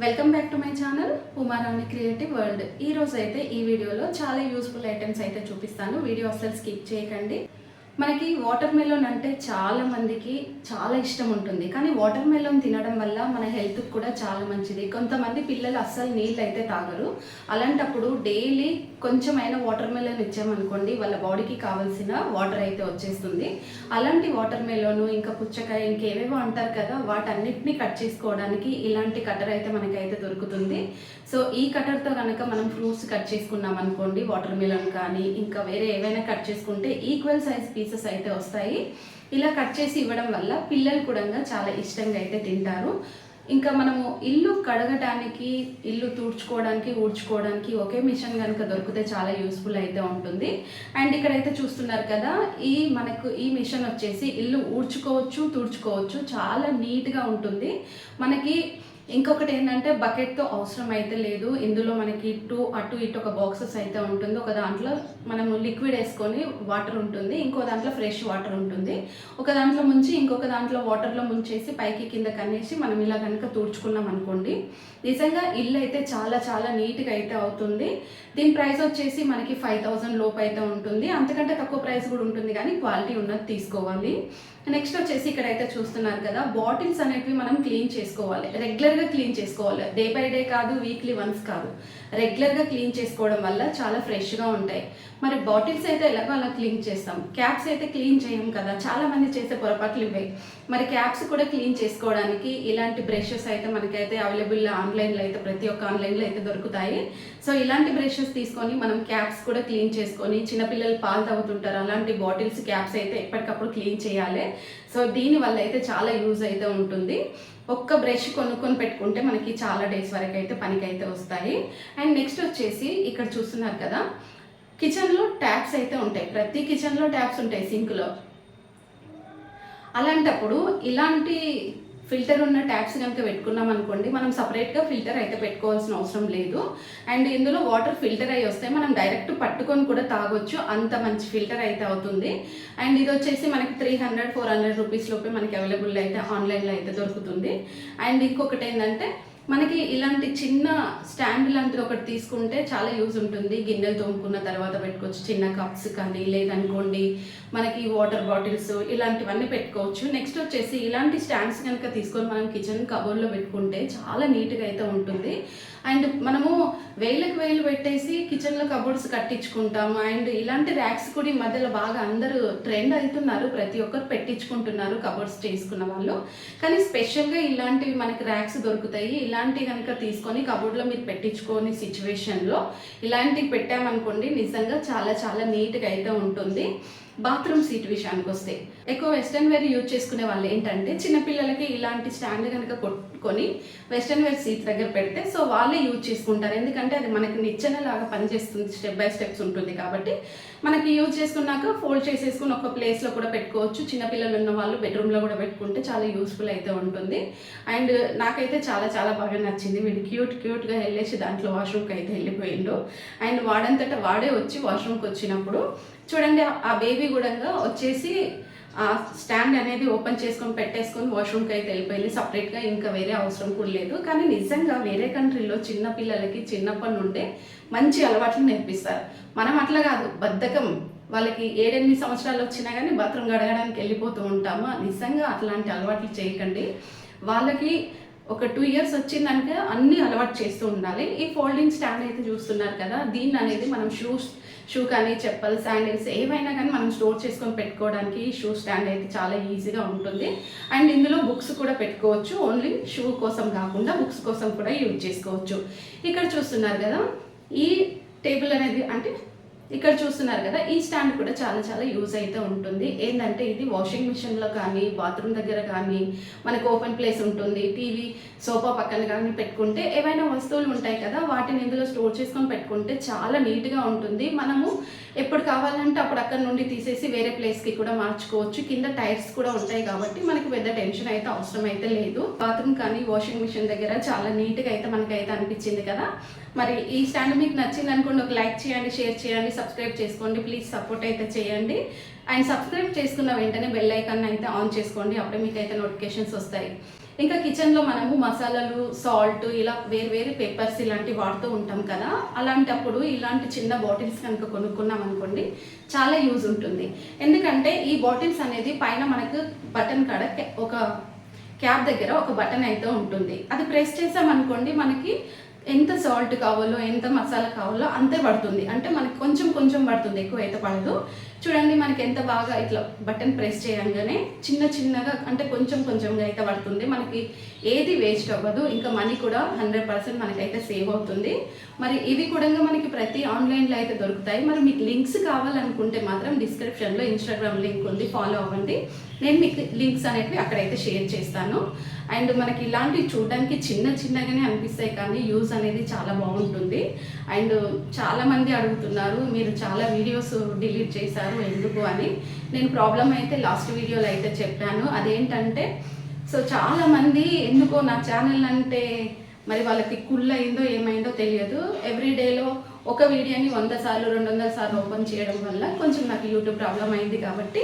Welcome back to my channel Umarani creative world ఈ రోజు అయితే ఈ వీడియోలో చాలా యూస్ఫుల్ ఐటమ్స్ అయితే చూపిస్తాను. వీడియో అస్సలు స్కిప్ చేయకండి. మనకి వాటర్ మెలోన్ అంటే చాలా మందికి చాలా ఇష్టం ఉంటుంది. కానీ వాటర్ మెలోన్ తినడం వల్ల మన హెల్త్కి కూడా చాలా మంచిది. కొంతమంది పిల్లలు అస్సలు నీళ్ళు అయితే తాగరు. అలాంటప్పుడు డైలీ కొంచెమైనా వాటర్ మెలోన్ ఇచ్చామనుకోండి వాళ్ళ బాడీకి కావాల్సిన వాటర్ అయితే వచ్చేస్తుంది. అలాంటి వాటర్ మెలోను ఇంకా పుచ్చకాయ ఇంకేవేవో అంటారు కదా వాటన్నిటిని కట్ చేసుకోవడానికి ఇలాంటి కట్టర్ అయితే మనకైతే దొరుకుతుంది. సో ఈ కటర్తో కనుక మనం ఫ్రూట్స్ కట్ చేసుకున్నాం అనుకోండి వాటర్ మిలన్ కానీ ఇంకా వేరే ఏవైనా కట్ చేసుకుంటే ఈక్వల్ సైజ్ పీసెస్ అయితే వస్తాయి. ఇలా కట్ చేసి ఇవ్వడం వల్ల పిల్లలు కూడా చాలా ఇష్టంగా అయితే తింటారు. ఇంకా మనము ఇల్లు కడగడానికి ఇల్లు తుడుచుకోవడానికి ఊడ్చుకోవడానికి ఒకే మిషన్ కనుక దొరికితే చాలా యూస్ఫుల్ అయితే ఉంటుంది. అండ్ ఇక్కడైతే చూస్తున్నారు కదా ఈ మనకు ఈ మిషన్ వచ్చేసి ఇల్లు ఊడ్చుకోవచ్చు తుడుచుకోవచ్చు చాలా నీట్గా ఉంటుంది. మనకి ఇంకొకటి ఏంటంటే బకెట్తో అవసరం అయితే లేదు. ఇందులో మనకి టూ అటు ఇటు ఒక బాక్సెస్ అయితే ఉంటుంది. ఒక దాంట్లో మనము లిక్విడ్ వేసుకొని వాటర్ ఉంటుంది. ఇంకో దాంట్లో ఫ్రెష్ వాటర్ ఉంటుంది. ఒక దాంట్లో ముంచి ఇంకొక దాంట్లో వాటర్లో ముంచేసి పైకి కింద కనేసి మనం ఇలా కనుక తుడుచుకున్నాం అనుకోండి నిజంగా ఇల్లు అయితే చాలా చాలా నీట్గా అయితే అవుతుంది. దీని ప్రైస్ వచ్చేసి మనకి ఫైవ్ థౌజండ్ లోపు అయితే ఉంటుంది. అంతకంటే తక్కువ ప్రైస్ కూడా ఉంటుంది కానీ క్వాలిటీ ఉన్నది తీసుకోవాలి. నెక్స్ట్ వచ్చేసి ఇక్కడైతే చూస్తున్నారు కదా బాటిల్స్ అనేటివి మనం క్లీన్ చేసుకోవాలి. రెగ్యులర్గా క్లీన్ చేసుకోవాలి. డే బై డే కాదు వీక్లీ వన్స్ కాదు. రెగ్యులర్గా క్లీన్ చేసుకోవడం వల్ల చాలా ఫ్రెష్గా ఉంటాయి. మరి బాటిల్స్ అయితే ఎలాగో అలా క్లీన్ చేస్తాం. క్యాప్స్ అయితే క్లీన్ చేయం కదా. చాలా మంది చేసే పొరపాట్లు ఇవే. మరి క్యాప్స్ కూడా క్లీన్ చేసుకోవడానికి ఇలాంటి బ్రషెస్ అయితే మనకైతే అవైలబుల్ ఆన్లైన్లో అయితే ప్రతి ఒక్క ఆన్లైన్లో అయితే దొరుకుతాయి. సో ఇలాంటి బ్రషెస్ తీసుకొని మనం క్యాప్స్ కూడా క్లీన్ చేసుకొని చిన్నపిల్లలు పాలు తాగుతుంటారు అలాంటి బాటిల్స్ క్యాప్స్ అయితే ఎప్పటికప్పుడు క్లీన్ చేయాలి. సో దీని వల్ల అయితే చాలా యూజ్ అయితే ఉంటుంది. ఒక్క బ్రష్ కొనుక్కొని పెట్టుకుంటే మనకి చాలా డేస్ వరకు అయితే పనికి అయితే వస్తాయి. అండ్ నెక్స్ట్ వచ్చేసి ఇక్కడ చూస్తున్నారు కదా కిచెన్లో ట్యాప్స్ అయితే ఉంటాయి. ప్రతి కిచెన్లో ట్యాప్స్ ఉంటాయి సింక్లో. అలాంటప్పుడు ఇలాంటి ఫిల్టర్ ఉన్న ట్యాప్స్ కనుక పెట్టుకున్నాం అనుకోండి మనం సపరేట్గా ఫిల్టర్ అయితే పెట్టుకోవాల్సిన అవసరం లేదు. అండ్ ఇందులో వాటర్ ఫిల్టర్ అయ్యి వస్తే మనం డైరెక్ట్ పట్టుకొని కూడా తాగొచ్చు అంత మంచి ఫిల్టర్ అయితే అవుతుంది. అండ్ ఇది వచ్చేసి మనకి three hundred four hundred rupees లోపే మనకి అవైలబుల్ అయితే ఆన్లైన్లో అయితే దొరుకుతుంది. అండ్ ఇంకొకటి ఏంటంటే మనకి ఇలాంటి చిన్న స్టాండ్ లాంటిది ఒకటి తీసుకుంటే చాలా యూజ్ ఉంటుంది. గిన్నెలు తోముకున్న తర్వాత పెట్టుకోవచ్చు. చిన్న కప్స్ కానీ లేదనుకోండి మనకి వాటర్ బాటిల్స్ ఇలాంటివన్నీ పెట్టుకోవచ్చు. నెక్స్ట్ వచ్చేసి ఇలాంటి స్టాండ్స్ కనుక తీసుకొని మనం కిచెన్ కబోర్డ్లో పెట్టుకుంటే చాలా నీట్గా అయితే ఉంటుంది. అండ్ మనము వేలకు వేలు పెట్టేసి కిచెన్లో కబోర్డ్స్ కట్టించుకుంటాము. అండ్ ఇలాంటి ర్యాక్స్ కూడా ఈ మధ్యలో బాగా అందరూ ట్రెండ్ అవుతున్నారు. ప్రతి ఒక్కరు పెట్టించుకుంటున్నారు కబోర్డ్స్ చేసుకున్న వాళ్ళు. కానీ స్పెషల్గా ఇలాంటివి మనకి ర్యాక్స్ దొరుకుతాయి. ఇలాంటివి కనుక తీసుకొని కబోర్డ్లో మీరు పెట్టించుకోని సిచ్యువేషన్లో ఇలాంటివి పెట్టామనుకోండి నిజంగా చాలా చాలా నీట్గా అయితే ఉంటుంది. బాత్రూమ్ సీట్ విషయానికి వస్తే ఎక్కువ వెస్ట్రన్ వేర్ యూజ్ చేసుకునే వాళ్ళు ఏంటంటే చిన్నపిల్లలకి ఇలాంటి స్టాండ్ కనుక కొట్టుకొని వెస్ట్రన్ వేర్ సీట్ దగ్గర పెడితే సో వాళ్ళే యూజ్ చేసుకుంటారు. ఎందుకంటే అది మనకి నిచ్చెనలాగా పనిచేస్తుంది స్టెప్ బై స్టెప్స్ ఉంటుంది కాబట్టి. మనకి యూజ్ చేసుకున్నాక ఫోల్డ్ చేసేసుకుని ఒక ప్లేస్లో కూడా పెట్టుకోవచ్చు. చిన్నపిల్లలు ఉన్న వాళ్ళు బెడ్రూమ్లో కూడా పెట్టుకుంటే చాలా యూస్ఫుల్ అయితే ఉంటుంది. అండ్ నాకైతే చాలా చాలా బాగా నచ్చింది. వీడు క్యూట్ క్యూట్గా వెళ్ళేసి దాంట్లో వాష్రూమ్కి అయితే వెళ్ళిపోయిండు. అండ్ వాడంతటా వాడే వచ్చి వాష్రూమ్కి వచ్చినప్పుడు చూడండి ఆ బేబీ కూడా వచ్చేసి ఆ స్టాండ్ అనేది ఓపెన్ చేసుకొని పెట్టేసుకొని వాష్రూమ్కి అయితే వెళ్ళిపోయింది. సపరేట్గా ఇంకా వేరే అవసరం కూడా లేదు. కానీ నిజంగా వేరే కంట్రీలో చిన్న పిల్లలకి చిన్నప్పటి నుండే మంచి అలవాట్లు నేర్పిస్తారు. మనం అట్లా కాదు. బద్ధకం. వాళ్ళకి ఏడెనిమిది సంవత్సరాలు వచ్చినా కానీ బాత్రూమ్ గడగడానికి వెళ్ళిపోతూ ఉంటాము? నిజంగా అట్లాంటి అలవాట్లు చేయకండి. వాళ్ళకి ఒక టూ ఇయర్స్ వచ్చిందనుక అన్ని అలవాటు చేస్తూ ఉండాలి. ఈ ఫోల్డింగ్ స్టాండ్ అయితే చూస్తున్నారు కదా దీన్ని అనేది మనం షూస్ షూ కానీ చెప్పల్ శాండిల్స్ ఏవైనా కానీ మనం స్టోర్ చేసుకొని పెట్టుకోవడానికి ఈ షూ స్టాండ్ అయితే చాలా ఈజీగా ఉంటుంది. అండ్ ఇందులో బుక్స్ కూడా పెట్టుకోవచ్చు. ఓన్లీ షూ కోసం కాకుండా బుక్స్ కోసం కూడా యూజ్ చేసుకోవచ్చు. ఇక్కడ చూస్తున్నారు కదా ఈ టేబుల్ అనేది అంటే ఇక్కడ చూస్తున్నారు కదా ఈ స్టాండ్ కూడా చాలా చాలా యూజ్ అయితే ఉంటుంది. ఏంటంటే ఇది వాషింగ్ మిషన్లో కానీ బాత్రూమ్ దగ్గర కానీ మనకు ఓపెన్ ప్లేస్ ఉంటుంది. టీవీ సోఫా పక్కన కానీ పెట్టుకుంటే ఏవైనా వస్తువులు ఉంటాయి కదా వాటిని ఇందులో స్టోర్ చేసుకొని పెట్టుకుంటే చాలా నీట్గా ఉంటుంది. మనము ఎప్పుడు కావాలంటే అప్పుడు అక్కడ నుండి తీసేసి వేరే ప్లేస్కి కూడా మార్చుకోవచ్చు. కింద టైర్స్ కూడా ఉంటాయి కాబట్టి మనకు పెద్ద టెన్షన్ అయితే అవసరం అయితే లేదు. బాత్రూమ్ కానీ వాషింగ్ మిషన్ దగ్గర చాలా నీట్గా అయితే మనకైతే అనిపించింది కదా. మరి ఈ స్టాండ్ మీకు నచ్చింది అనుకోండి ఒక లైక్ చేయండి షేర్ చేయండి సబ్స్క్రైబ్ చేసుకోండి. ప్లీజ్ సపోర్ట్ అయితే చేయండి. అండ్ సబ్స్క్రైబ్ చేసుకున్న వెంటనే బెల్ ఐకాన్ అయితే ఆన్ చేసుకోండి. అప్పుడే మీకు అయితే నోటిఫికేషన్స్ వస్తాయి. ఇంకా కిచెన్లో మనము మసాలాలు సాల్ట్ ఇలా వేరు వేరు పేపర్స్ ఇలాంటివి వాడుతూ ఉంటాం కదా. అలాంటప్పుడు ఇలాంటి చిన్న బాటిల్స్ కనుక కొనుక్కున్నాం అనుకోండి చాలా యూజ్ ఉంటుంది. ఎందుకంటే ఈ బాటిల్స్ అనేది పైన మనకు బటన్ కాడ ఒక క్యాప్ దగ్గర ఒక బటన్ అయితే ఉంటుంది. అది ప్రెస్ చేసామనుకోండి మనకి ఎంత సాల్ట్ కావాలో ఎంత మసాలా కావాలో అంతే పడుతుంది. అంటే మనకి కొంచెం కొంచెం పడుతుంది ఎక్కువ అయితే పడదు. చూడండి మనకి ఎంత బాగా ఇట్లా బటన్ ప్రెస్ చేయగానే చిన్న చిన్నగా అంటే కొంచెం కొంచెంగా అయితే పడుతుంది. మనకి ఏది వేస్ట్ అవ్వదు. ఇంకా మనీ కూడా హండ్రెడ్ పర్సెంట్ మనకైతే సేవ్ అవుతుంది. మరి ఇవి కూడా మనకి ప్రతి ఆన్లైన్లో అయితే దొరుకుతాయి. మరి మీకు లింక్స్ కావాలనుకుంటే మాత్రం డిస్క్రిప్షన్లో ఇన్స్టాగ్రామ్ లింక్ ఉంది. ఫాలో అవ్వండి. నేను మీకు లింక్స్ అనేవి అక్కడైతే షేర్ చేస్తాను. అండ్ మనకి ఇలాంటివి చూడడానికి చిన్న చిన్నగానే అనిపిస్తాయి కానీ యూజ్ అనేది చాలా బాగుంటుంది. అండ్ చాలామంది అడుగుతున్నారు మీరు చాలా వీడియోస్ డిలీట్ చేశారు ఎందుకు అని. నేను ప్రాబ్లం అయితే లాస్ట్ వీడియోలో అయితే చెప్పాను. అదేంటంటే సో చాలామంది ఎందుకో నా ఛానల్ అంటే మరి వాళ్ళకి కుళ్ళు అయిందో ఏమైందో తెలియదు. ఎవ్రీ డేలో ఒక వీడియోని వంద సార్లు రెండు వందల సార్లు ఓపెన్ చేయడం వల్ల కొంచెం నాకు యూట్యూబ్ ప్రాబ్లం అయింది కాబట్టి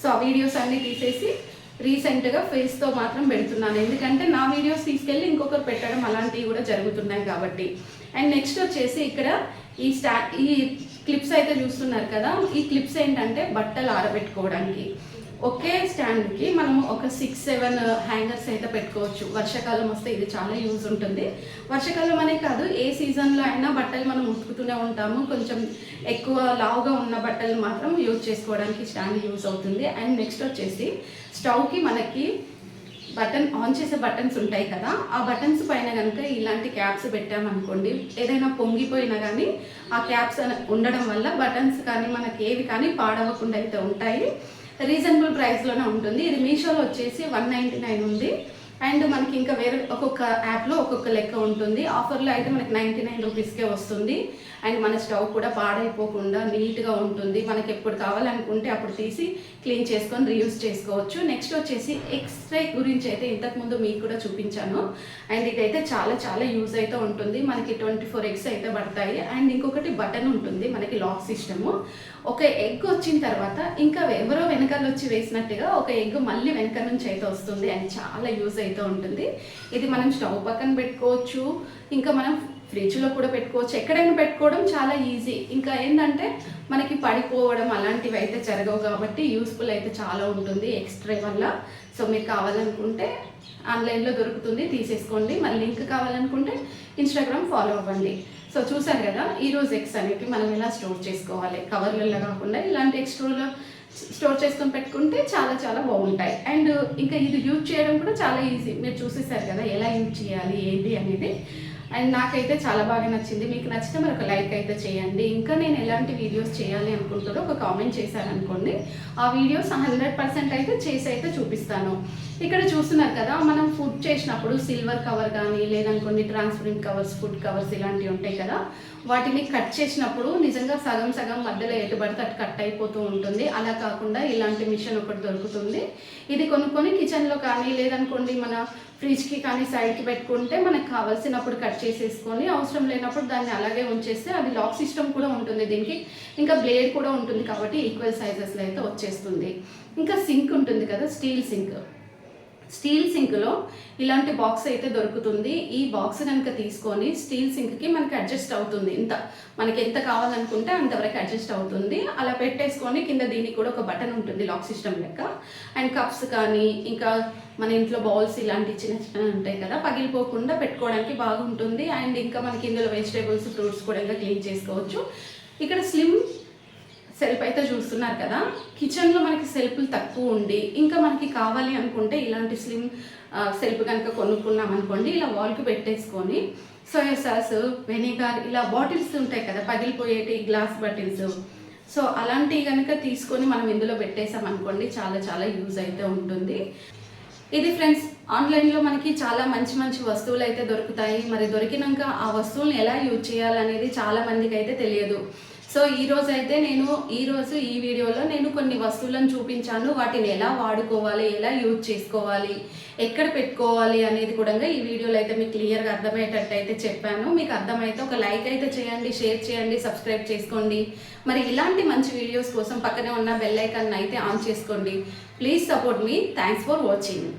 సో ఆ వీడియోస్ అన్నీ తీసేసి రీసెంట్గా ఫేస్తో మాత్రం పెడుతున్నాను. ఎందుకంటే నా వీడియోస్ తీసుకెళ్ళి ఇంకొకరు పెట్టడం అలాంటివి కూడా జరుగుతున్నాయి కాబట్టి. అండ్ నెక్స్ట్ వచ్చేసి ఇక్కడ ఈ స్టా ఈ క్లిప్స్ అయితే చూస్తున్నారు కదా. ఈ క్లిప్స్ ఏంటంటే బట్టలు ఆరబెట్టుకోవడానికి. ఒకే స్టాండ్కి మనం ఒక సిక్స్ సెవెన్ హ్యాంగర్స్ అయితే పెట్టుకోవచ్చు. వర్షాకాలం వస్తే ఇది చాలా యూజ్ ఉంటుంది. వర్షాకాలం అనే కాదు ఏ సీజన్లో అయినా బట్టలు మనం ఉతుకుతూనే ఉంటాము. కొంచెం ఎక్కువ లావుగా ఉన్న బట్టలు మాత్రం యూజ్ చేసుకోవడానికి స్టాండ్ యూజ్ అవుతుంది. అండ్ నెక్స్ట్ వచ్చేసి స్టవ్కి మనకి బటన్ ఆన్ చేసే బటన్స్ ఉంటాయి కదా. ఆ బటన్స్ పైన కనుక ఇలాంటి క్యాప్స్ పెట్టామనుకోండి ఏదైనా పొంగిపోయినా కానీ ఆ క్యాప్స్ అన- ఉండడం వల్ల బటన్స్ కానీ మనకి ఏవి కానీ పాడవకుండా అయితే ఉంటాయి. రీజనబుల్ ప్రైస్లోనే ఉంటుంది. ఇది మీషోలో వచ్చేసి వన్ నైంటీ నైన్ ఉంది. అండ్ మనకి ఇంకా వేరే ఒక్కొక్క యాప్లో ఒక్కొక్క లెక్క ఉంటుంది. ఆఫర్లో అయితే మనకి నైంటీ నైన్ రూపీస్కే వస్తుంది. అండ్ మన స్టవ్ కూడా పాడైపోకుండా నీట్గా ఉంటుంది. మనకి ఎప్పుడు కావాలనుకుంటే అప్పుడు తీసి క్లీన్ చేసుకొని రీయూస్ చేసుకోవచ్చు. నెక్స్ట్ వచ్చేసి ఎక్స్రే గురించి అయితే ఇంతకుముందు మీకు కూడా చూపించాను. అండ్ ఇదైతే చాలా చాలా యూజ్ అయితే ఉంటుంది. మనకి ట్వంటీ ఫోర్ ఎగ్స్ అయితే పడతాయి. అండ్ ఇంకొకటి బటన్ ఉంటుంది. మనకి లాక్ సిస్టము ఒక ఎగ్ వచ్చిన తర్వాత ఇంకా ఎవరో వెనకాల వచ్చి వేసినట్టుగా ఒక ఎగ్ మళ్ళీ వెనక నుంచి అయితే వస్తుంది. అండ్ చాలా యూజ్ అయితే ఉంటుంది ఇది మనం స్టవ్ పక్కన పెట్టుకోవచ్చు ఇంకా మనం ఫ్రిడ్జ్లో కూడా పెట్టుకోవచ్చు. ఎక్కడైనా పెట్టుకోవడం చాలా ఈజీ. ఇంకా ఏంటంటే మనకి పడిపోవడం అలాంటివి అయితే జరగవు కాబట్టి యూస్ఫుల్ అయితే చాలా ఉంటుంది ఎక్స్ట్రా వల్ల. సో మీరు కావాలనుకుంటే ఆన్లైన్లో దొరుకుతుంది తీసేసుకోండి. మరి లింక్ కావాలనుకుంటే ఇన్స్టాగ్రామ్ ఫాలో అవ్వండి. సో చూసారు కదా ఈరోజు ఎగ్స్ అనేవి మనం ఎలా స్టోర్ చేసుకోవాలి? కవర్లలో కాకుండా ఇలాంటి ఎక్స్ట్రోలో స్టోర్ చేసుకొని పెట్టుకుంటే చాలా చాలా బాగుంటాయి. అండ్ ఇంకా ఇది యూజ్ చేయడం కూడా చాలా ఈజీ. మీరు చూసేసారు కదా ఎలా యూజ్ చేయాలి ఏంటి అనేది. అండ్ నాకైతే చాలా బాగా నచ్చింది. మీకు నచ్చితే మరి ఒక లైక్ అయితే చేయండి. ఇంకా నేను ఎలాంటి వీడియోస్ చేయాలి అనుకుంటారో ఒక కామెంట్ చేశారనుకోండి. ఆ వీడియోస్ హండ్రెడ్ పర్సెంట్ అయితే చేసి అయితే చూపిస్తాను. ఇక్కడ చూస్తున్నారు కదా మనం ఫుడ్ చేసినప్పుడు సిల్వర్ కవర్ కానీ లేదనుకోండి ట్రాన్స్పరెంట్ కవర్స్ ఫుడ్ కవర్స్ ఇలాంటివి ఉంటాయి కదా వాటిని కట్ చేసినప్పుడు నిజంగా సగం సగం మధ్యలో ఎటు పడితే అటు కట్ అయిపోతూ ఉంటుంది. అలా కాకుండా ఇలాంటి మిషన్ ఒకటి దొరుకుతుంది. ఇది కొనుక్కొని కిచెన్లో కానీ లేదనుకోండి మన ఫ్రిడ్జ్కి కానీ సైడ్కి పెట్టుకుంటే మనకు కావాల్సినప్పుడు కట్ చేసేసుకొని అవసరం లేనప్పుడు దాన్ని అలాగే ఉంచేస్తే అది లాక్ సిస్టమ్ కూడా ఉంటుంది దీనికి. ఇంకా బ్లేడ్ కూడా ఉంటుంది కాబట్టి ఈక్వల్ సైజెస్లో అయితే వచ్చేస్తుంది. ఇంకా సింక్ ఉంటుంది కదా స్టీల్ సింక్. స్టీల్ సింక్లో ఇలాంటి బాక్స్ అయితే దొరుకుతుంది. ఈ బాక్స్ కనుక తీసుకొని స్టీల్ సింక్కి మనకి అడ్జస్ట్ అవుతుంది. ఇంత మనకి ఎంత కావాలనుకుంటే అంతవరకు అడ్జస్ట్ అవుతుంది. అలా పెట్టేసుకొని కింద దీనికి కూడా ఒక బటన్ ఉంటుంది లాక్ సిస్టమ్ లెక్క. అండ్ కప్స్ కానీ ఇంకా మన ఇంట్లో బౌల్స్ ఇలాంటి చిన్న చిన్న ఉంటాయి కదా పగిలిపోకుండా పెట్టుకోవడానికి బాగుంటుంది. అండ్ ఇంకా మనకి ఇందులో వెజిటేబుల్స్ ఫ్రూట్స్ కూడా ఇంకా క్లీన్ చేసుకోవచ్చు. ఇక్కడ స్లిమ్ సెల్ఫ్ అయితే చూస్తున్నారు కదా కిచెన్లో మనకి సెల్ఫ్లు తక్కువ ఉండి ఇంకా మనకి కావాలి అనుకుంటే ఇలాంటి స్లిమ్ సెల్ఫ్ కనుక కొనుక్కున్నాం అనుకోండి ఇలా వాల్కి పెట్టేసుకొని సోయా సాస్ వెనిగర్ ఇలా బాటిల్స్ ఉంటాయి కదా పగిలిపోయేటి గ్లాస్ బాటిల్స్ సో అలాంటివి కనుక తీసుకొని మనం ఇందులో పెట్టేసాం అనుకోండి చాలా చాలా యూజ్ అయితే ఉంటుంది. ఇది ఫ్రెండ్స్ ఆన్లైన్లో మనకి చాలా మంచి మంచి వస్తువులు అయితే దొరుకుతాయి. మరి దొరికినాక ఆ వస్తువులను ఎలా యూజ్ చేయాలనేది చాలా మందికి అయితే తెలియదు. సో ఈ రోజు అయితే నేను ఈ రోజు ఈ వీడియోలో నేను కొన్ని వస్తువులను చూపించాను. వాటిని ఎలా వాడుకోవాలి ఎలా యూజ్ చేసుకోవాలి ఎక్కడ పెట్టుకోవాలి అనేది కూడా ఈ వీడియోలో అయితే మీకు క్లియర్గా అర్థమయ్యేటట్టు అయితే చెప్పాను. మీకు అర్థమైతే ఒక లైక్ అయితే చేయండి షేర్ చేయండి సబ్స్క్రైబ్ చేసుకోండి. మరి ఇలాంటి మంచి వీడియోస్ కోసం పక్కనే ఉన్న బెల్ ఐకాన్ అయితే ఆన్ చేసుకోండి. Please support me. Thanks for watching.